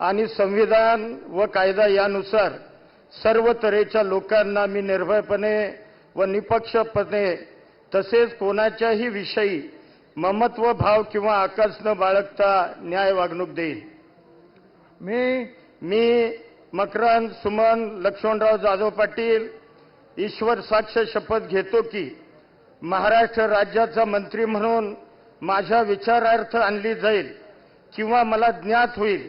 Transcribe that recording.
आणि संविधान व कायदा यानुसार सर्व तऱ्हेच्या लोकांना मी निर्भयपणे व निपक्षपणे तसेच कोणाच्याही विषयी ममत्व भाव किंवा आकाश न बाळगता न्याय वागणूक देईन. मी मी मकरंद सुमन लक्ष्मणराव जाधव पाटील ईश्वर साक्ष शपथ घेतो की महाराष्ट्र राज्याचा मंत्री म्हणून माझ्या विचारार्थ आणली जाईल किंवा मला ज्ञात होईल